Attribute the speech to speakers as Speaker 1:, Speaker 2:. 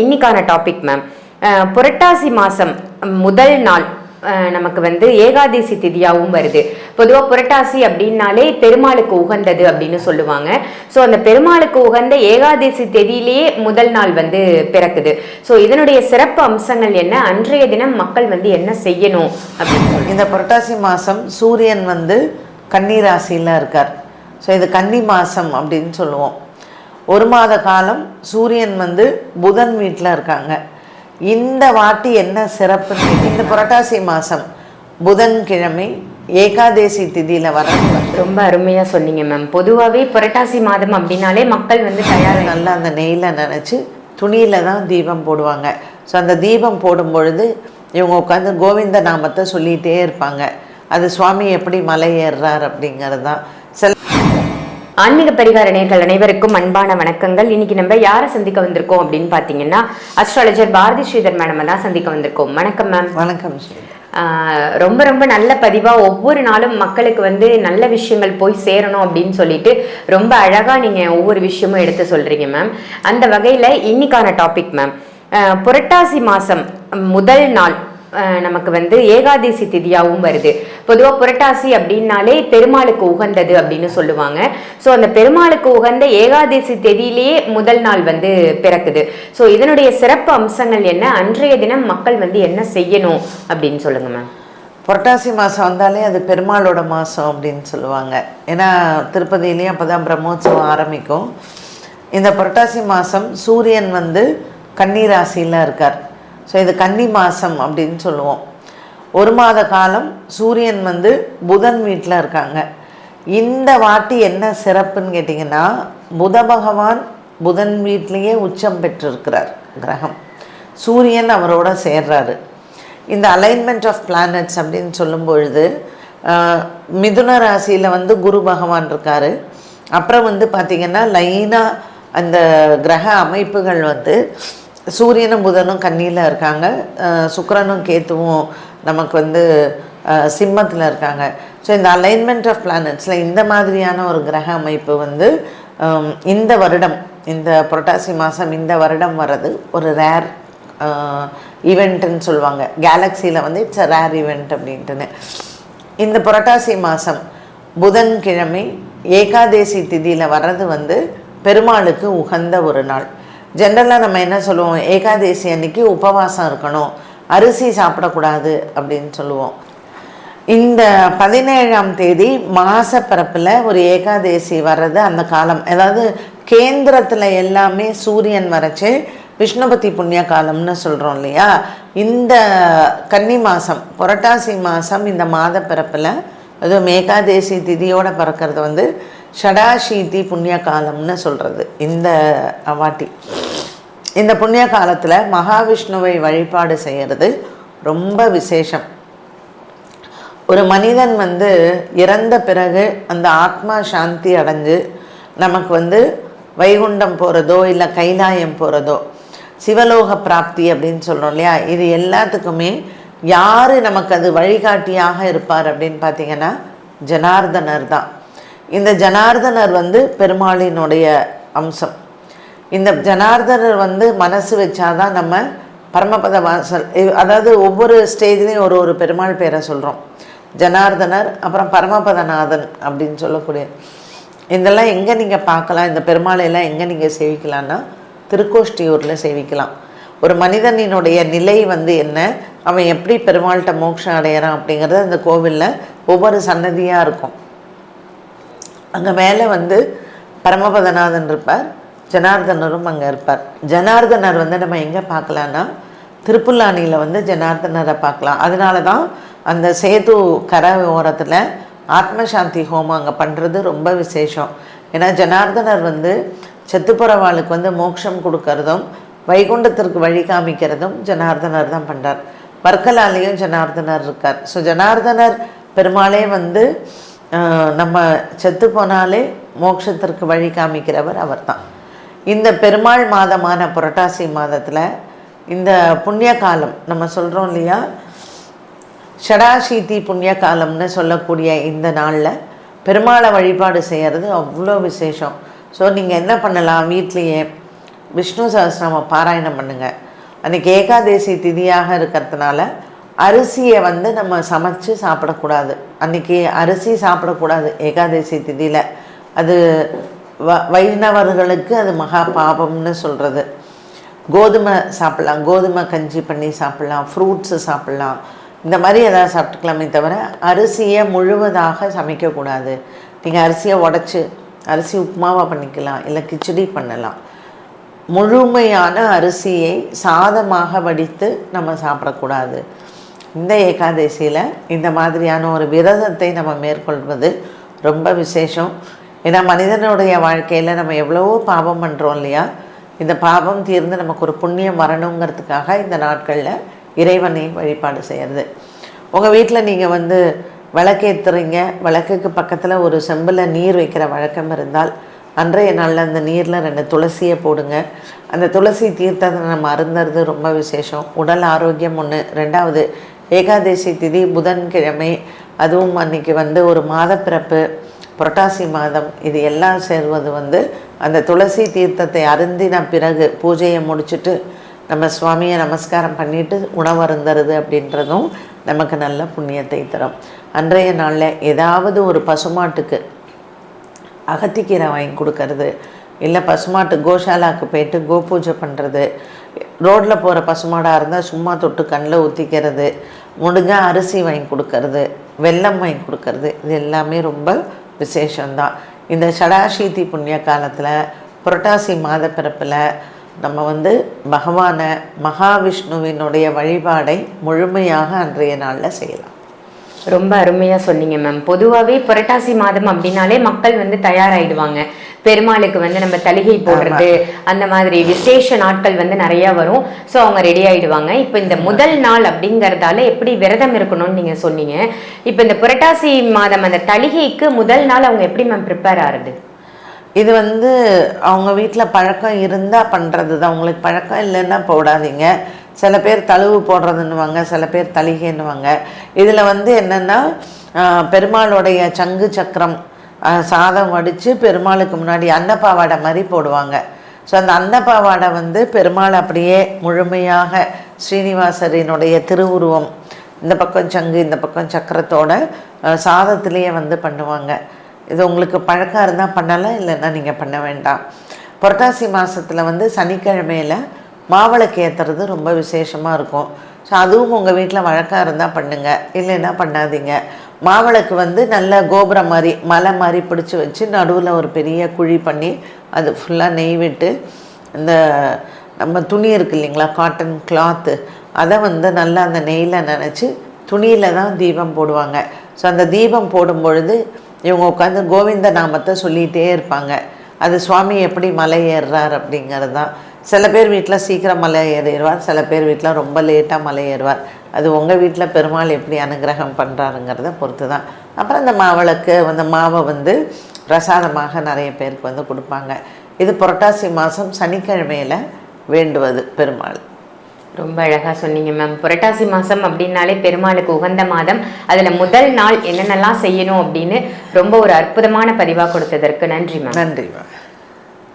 Speaker 1: இன்னைக்கான topic ma'am புரட்டாசி மாதம் முதல் நாள் நமக்கு வந்து ஏகாதசி திதியாகவும் வருது. பொதுவாக புரட்டாசி அப்படின்னாலே பெருமாளுக்கு உகந்தது அப்படின்னு சொல்லுவாங்க. ஸோ அந்த பெருமாளுக்கு உகந்த ஏகாதசி திதியிலேயே முதல் நாள் வந்து பிறக்குது. ஸோ இதனுடைய சிறப்பு அம்சங்கள் என்ன? அன்றைய தினம் மக்கள் வந்து என்ன செய்யணும் அப்படின்னு
Speaker 2: இந்த புரட்டாசி மாதம் சூரியன் வந்து கன்னி ராசியில் இருக்கார். ஸோ இது கன்னி மாதம் அப்படின்னு சொல்லுவோம். ஒரு மாத காலம் சூரியன் வந்து புதன் வீட்டில் இருக்காங்க. இந்த வாட்டி என்ன சிறப்புன்னு இந்த புரட்டாசி மாதம் புதன்கிழமை ஏகாதேசி திதியில் வர
Speaker 1: ரொம்ப அருமையா சொன்னீங்க மேம். பொதுவாகவே புரட்டாசி மாதம் அப்படின்னாலே மக்கள் வந்து தயார்
Speaker 2: நல்லா அந்த நெய்யில் நினச்சி துணியில் தான் தீபம் போடுவாங்க. ஸோ அந்த தீபம் போடும் பொழுது இவங்க உட்காந்து கோவிந்த நாமத்தை சொல்லிகிட்டே இருப்பாங்க. அது சுவாமி எப்படி மலை ஏறுறார் அப்படிங்கிறது தான். சில
Speaker 1: ஆன்மீக பரிகார நேர்கள் அனைவருக்கும் அன்பான வணக்கங்கள். இன்னைக்கு நம்ம யாரை சந்திக்க வந்திருக்கோம் அப்படின்னு பார்த்தீங்கன்னா அஸ்ட்ராலஜர் பாரதி ஸ்ரீதர் மேடம் தான் சந்திக்க வந்திருக்கோம். வணக்கம் மேம்
Speaker 2: வணக்கம்
Speaker 1: ரொம்ப ரொம்ப நல்ல பதிவாக ஒவ்வொரு நாளும் மக்களுக்கு வந்து நல்ல விஷயங்கள் போய் சேரணும் அப்படின்னு சொல்லிட்டு ரொம்ப அழகாக நீங்கள் ஒவ்வொரு விஷயமும் எடுத்து சொல்கிறீங்க மேம் அந்த வகையில் இன்னைக்கான டாபிக் மேம் புரட்டாசி மாதம் முதல் நாள் நமக்கு வந்து ஏகாதசி திதியாகவும் வருது. பொதுவாக புரட்டாசி அப்படின்னாலே பெருமாளுக்கு உகந்தது அப்படின்னு சொல்லுவாங்க. ஸோ அந்த பெருமாளுக்கு உகந்த ஏகாதசி திதியிலேயே முதல் நாள் வந்து பிறக்குது. ஸோ இதனுடைய சிறப்பு அம்சங்கள் என்ன? அன்றைய தினம் மக்கள் வந்து என்ன செய்யணும் அப்படின்னு சொல்லுங்க மேம்
Speaker 2: புரட்டாசி மாதம் வந்தாலே அது பெருமாளோட மாதம் அப்படின்னு சொல்லுவாங்க. ஏன்னா திருப்பதியிலையும் அப்போ தான் பிரம்மோற்சவம் ஆரம்பிக்கும். இந்த புரட்டாசி மாதம் சூரியன் வந்து கன்னிராசியில் இருக்கார். ஸோ இது கன்னி மாதம் அப்படின்னு சொல்லுவோம். ஒரு மாத காலம் சூரியன் வந்து புதன் வீட்டில் இருக்காங்க. இந்த வாட்டி என்ன சிறப்புன்னு கேட்டிங்கன்னா புத பகவான் புதன் வீட்லேயே உச்சம் பெற்றிருக்கிறார் கிரகம். சூரியன் அவரோட சேர்றாரு. இந்த அலைன்மெண்ட் ஆஃப் பிளானட்ஸ் அப்படின்னு சொல்லும் பொழுது மிதுன ராசியில் வந்து குரு பகவான் இருக்கார். அப்புறம் வந்து பார்த்திங்கன்னா லைனாக அந்த கிரக அமைப்புகள் வந்து சூரியனும் புதனும் கன்னியில் இருக்காங்க. சுக்கரனும் கேத்துவும் நமக்கு வந்து சிம்மத்தில் இருக்காங்க. ஸோ இந்த அலைன்மெண்ட் ஆஃப் பிளானட்ஸில் இந்த மாதிரியான ஒரு கிரக அமைப்பு வந்து இந்த வருடம் இந்த புரட்டாசி மாதம் இந்த வருடம் வர்றது ஒரு ரேர் ஈவெண்ட்டுன்னு சொல்லுவாங்க. கேலக்சியில் வந்து இட்ஸ் அ ரேர் ஈவெண்ட் அப்படின்ட்டுன்னு. இந்த புரட்டாசி மாதம் புதன்கிழமை ஏகாதேசி திதியில் வர்றது வந்து பெருமாளுக்கு உகந்த ஒரு நாள். ஜென்ரலாக நம்ம என்ன சொல்லுவோம்? ஏகாதேசி அன்னைக்கு உபவாசம் இருக்கணும். அரிசி சாப்பிடக்கூடாது அப்படின்னு சொல்லுவோம். இந்த பதினேழாம் தேதி மாச பிறப்பில் ஒரு ஏகாதேசி வர்றது அந்த காலம். அதாவது கேந்திரத்தில் எல்லாமே சூரியன் வரைச்சு விஷ்ணுபதி புண்ணிய காலம்னு சொல்கிறோம் இல்லையா? இந்த கன்னி மாதம் புரட்டாசி மாதம் இந்த மாத பிறப்பில் அதுவும் ஏகாதேசி திதியோடு பிறக்கிறது வந்து ஷடாஷீதி புண்ணிய காலம்னு சொல்கிறது இந்த வாட்டி. இந்த புண்ணிய காலத்தில் மகாவிஷ்ணுவை வழிபாடு செய்கிறது ரொம்ப விசேஷம். ஒரு மனிதன் வந்து இறந்த பிறகு அந்த ஆத்மா சாந்தி அடைஞ்சு நமக்கு வந்து வைகுண்டம் போகிறதோ இல்லை கைலாயம் போகிறதோ சிவலோக பிராப்தி அப்படின்னு சொல்கிறோம் இல்லையா? இது எல்லாத்துக்குமே யார் நமக்கு அது வழிகாட்டியாக இருப்பார் அப்படின்னு பார்த்தீங்கன்னா ஜனார்தனர் தான். இந்த ஜனார்தனர் வந்து பெருமாளினுடைய அம்சம். இந்த ஜனார்தனர் வந்து மனசு வச்சாதான் நம்ம பரமபத வாசல் அதாவது ஒவ்வொரு ஸ்டேஜ்லேயும் ஒரு ஒரு பெருமாள் பேரை சொல்கிறோம் ஜனார்தனர் அப்புறம் பரமபதநாதன் அப்படின்னு சொல்லக்கூடிய. இதெல்லாம் எங்கே நீங்கள் பார்க்கலாம்? இந்த பெருமாளையெல்லாம் எங்கே நீங்கள் சேவிக்கலாம்னா திருக்கோஷ்டியூரில் சேவிக்கலாம். ஒரு மனிதனினுடைய நிலை வந்து என்ன? அவன் எப்படி பெருமாள்கிட்ட மோட்சம் அடையிறான் அப்படிங்கிறது அந்த கோவிலில் ஒவ்வொரு சன்னதியாக இருக்கும். அங்கே மேலே வந்து பரமபதநாதன் இருப்பார் ஜனார்தனரும் அங்கே இருப்பார். ஜனார்தனர் வந்து நம்ம எங்கே பார்க்கலான்னா திருப்புல்லானியில் வந்து ஜனார்தனரை பார்க்கலாம். அதனால தான் அந்த சேது கரை ஓரத்தில் ஆத்மசாந்தி ஹோமம் அங்கே பண்ணுறது ரொம்ப விசேஷம். ஏன்னா ஜனார்தனர் வந்து செத்துப்புறவாளுக்கு வந்து மோட்சம் கொடுக்கறதும் வைகுண்டத்திற்கு வழி காமிக்கிறதும் ஜனார்தனர் தான் பண்ணுறார் வர்க்கலாலேயும் ஜனார்தனர் இருக்கார். ஸோ ஜனார்தனர் பெருமாளே வந்து நம்ம செத்து போனாலே மோட்சத்திற்கு வழி காமிக்கிறவர் அவர்தான். இந்த பெருமாள் மாதமான புரட்டாசி மாதத்தில் இந்த புண்ணிய காலம் நம்ம சொல்கிறோம் இல்லையா? ஷடாஷீதி புண்ணிய காலம்னு சொல்லக்கூடிய இந்த நாளில் பெருமாளை வழிபாடு செய்கிறது அவ்வளோ விசேஷம். ஸோ நீங்கள் என்ன பண்ணலாம்? வீட்லேயே விஷ்ணு சகசிரம பாராயணம் பண்ணுங்கள் அன்றைக்கி ஏகாதேசி திதியாக இருக்கிறதுனால அரிசியை வந்து நம்ம சமைச்சு சாப்பிடக்கூடாது. அன்னைக்கு அரிசி சாப்பிடக்கூடாது. ஏகாதசி திதியில். அது வ வைணவர்களுக்கு அது மகா பாபம்னு சொல்கிறது கோதுமை சாப்பிட்லாம். கோதுமை கஞ்சி பண்ணி சாப்பிட்லாம். ஃப்ரூட்ஸு சாப்பிட்லாம். இந்த மாதிரி எதாவது சாப்பிட்டுக்கலாமே தவிர அரிசியை முழுவதாக சமைக்கக்கூடாது. நீங்கள் அரிசியை உடச்சி அரிசி உப்புமாவாக பண்ணிக்கலாம். இல்லை கிச்சடி பண்ணலாம். முழுமையான அரிசியை சாதமாக வடித்து நம்ம சாப்பிடக்கூடாது. இந்த ஏகாதசியில் இந்த மாதிரியான ஒரு விரதத்தை நம்ம மேற்கொள்வது ரொம்ப விசேஷம். ஏன்னா மனிதனுடைய வாழ்க்கையில் நம்ம எவ்வளவோ பாவம் பண்ணுறோம் இல்லையா? இந்த பாவம் தீர்ந்து நமக்கு ஒரு புண்ணியம் வரணுங்கிறதுக்காக இந்த நாட்களில் இறைவனை வழிபாடு செய்கிறது உங்கள் வீட்டில் நீங்கள் வந்து விளக்கேற்றுறீங்க விளக்குக்கு பக்கத்தில் ஒரு செம்பில் நீர் வைக்கிற வழக்கம் இருந்தால் அன்றைய நாளில் அந்த நீரில் ரெண்டு துளசியை போடுங்க. அந்த துளசி தீர்த்தத்தை நம்ம அருந்துறது ரொம்ப விசேஷம். உடல் ஆரோக்கியம் ஒன்று ரெண்டாவது ஏகாதசி திதி புதன்கிழமை அதுவும் அன்னைக்கு வந்து ஒரு மாதப்பிறப்பு புரட்டாசி மாதம் இது எல்லாம் சேர்வது வந்து அந்த துளசி தீர்த்தத்தை அருந்தின பிறகு பூஜையை முடிச்சுட்டு நம்ம சுவாமியை நமஸ்காரம் பண்ணிட்டு உணவு அருந்துறது அப்படின்றதும் நமக்கு நல்ல புண்ணியத்தை தரும். அன்றைய நாளில் ஏதாவது ஒரு பசுமாட்டுக்கு அகத்திக்கீரை வாங்கி கொடுக்கறது இல்லை பசுமாட்டு கோஷாலாக்கு போயிட்டு கோ பூஜை பண்ணுறது ரோட்டில் போகிற பசுமாடாக இருந்தால் சும்மா தொட்டு கண்ணில் ஊற்றிக்கிறது முடிஞ்சால் அரிசி வாங்கி கொடுக்கறது வெல்லம் வாங்கி கொடுக்கறது. இது எல்லாமே ரொம்ப விசேஷம்தான். இந்த சடாசீதி புண்ணிய காலத்தில் புரட்டாசி மாத பிறப்பில் நம்ம வந்து பகவானை மகாவிஷ்ணுவினுடைய வழிபாடை முழுமையாக அன்றைய நாளில் செய்யலாம்.
Speaker 1: ரொம்ப அருமையா சொன்னீங்க மேம் பொதுவாகவே புரட்டாசி மாதம் அப்படின்னாலே மக்கள் வந்து தயாராயிடுவாங்க. பெருமாளுக்கு வந்து நம்ம தலிகை போடுறது அந்த மாதிரி விசேஷ நாட்கள் வந்து நிறைய வரும். ஸோ அவங்க ரெடி ஆயிடுவாங்க. இப்போ இந்த முதல் நாள் அப்படிங்கறதால எப்படி விரதம் இருக்கணும்னு நீங்க சொன்னீங்க. இப்போ இந்த புரட்டாசி மாதம் அந்த தலிகைக்கு முதல் நாள் அவங்க எப்படி மேம் ப்ரிப்பேர் ஆகுது
Speaker 2: இது வந்து அவங்க வீட்டில் பழக்கம் இருந்தால் பண்ணுறது தான் உங்களுக்கு பழக்கம் இல்லைன்னா போடாதீங்க. சில பேர் தழுவு போடுறதுன்னுவாங்க சில பேர் தலிகைன்னுவாங்க இதில் வந்து என்னென்னா பெருமாளுடைய சங்கு சக்கரம் சாதம் வடித்து பெருமாளுக்கு முன்னாடி அன்னப்பாவாடை மாதிரி போடுவாங்க. ஸோ அந்த அன்னப்பாவாடை வந்து பெருமாள் அப்படியே முழுமையாக ஸ்ரீனிவாசரினுடைய திருவுருவம் இந்த பக்கம் சங்கு இந்த பக்கம் சக்கரத்தோட சாதத்திலேயே வந்து பண்ணுவாங்க. இது உங்களுக்கு பழக்கம் இருந்தால் பண்ணலாம் இல்லைன்னா நீங்கள் பண்ண வேண்டாம். புரட்டாசி மாதத்தில் வந்து சனிக்கிழமையில் மாவிளக்கு ஏற்றுறது ரொம்ப விசேஷமாக இருக்கும். ஸோ அதுவும் உங்கள் வீட்டில் வழக்காக இருந்தால் பண்ணுங்கள் இல்லைன்னா பண்ணாதீங்க. மாவிளக்கு வந்து நல்ல கோபுரம் மாதிரி மலை மாதிரி பிடிச்சி வச்சு நடுவில் ஒரு பெரிய குழி பண்ணி அது ஃபுல்லாக நெய் விட்டு இந்த நம்ம துணி இருக்கு இல்லைங்களா காட்டன் கிளாத்து அதை வந்து நல்லா அந்த நெய்யில் நினச்சி துணியில் தான் தீபம் போடுவாங்க. ஸோ அந்த தீபம் போடும் பொழுது இவங்க உட்காந்து கோவிந்த நாமத்தை சொல்லிகிட்டே இருப்பாங்க. அது சுவாமி எப்படி மலை ஏறுறார் அப்படிங்கிறது தான் சில பேர் வீட்டில் சீக்கிரம் மலை ஏறிடுவார் சில பேர் வீட்டில் ரொம்ப லேட்டாக மலை ஏறுவார். அது உங்கள் வீட்டில் பெருமாள் எப்படி அனுகிரகம் பண்ணுறாருங்கிறத பொறுத்து தான் அப்புறம் அந்த மாவிளக்கு அந்த மாவை வந்து பிரசாதமாக நிறைய பேருக்கு வந்து கொடுப்பாங்க. இது புரட்டாசி மாதம் சனிக்கிழமையில் வேண்டுவது பெருமாள்.
Speaker 1: ரொம்ப அழகா சொன்னீங்க மேம் புரட்டாசி மாசம் அப்படின்னாலே பெருமாளுக்கு உகந்த மாதம். அதுல முதல் நாள் என்னென்னலாம் செய்யணும் அப்படின்னு ரொம்ப ஒரு அற்புதமான பதிவா கொடுத்ததற்கு நன்றி மேம்
Speaker 2: நன்றி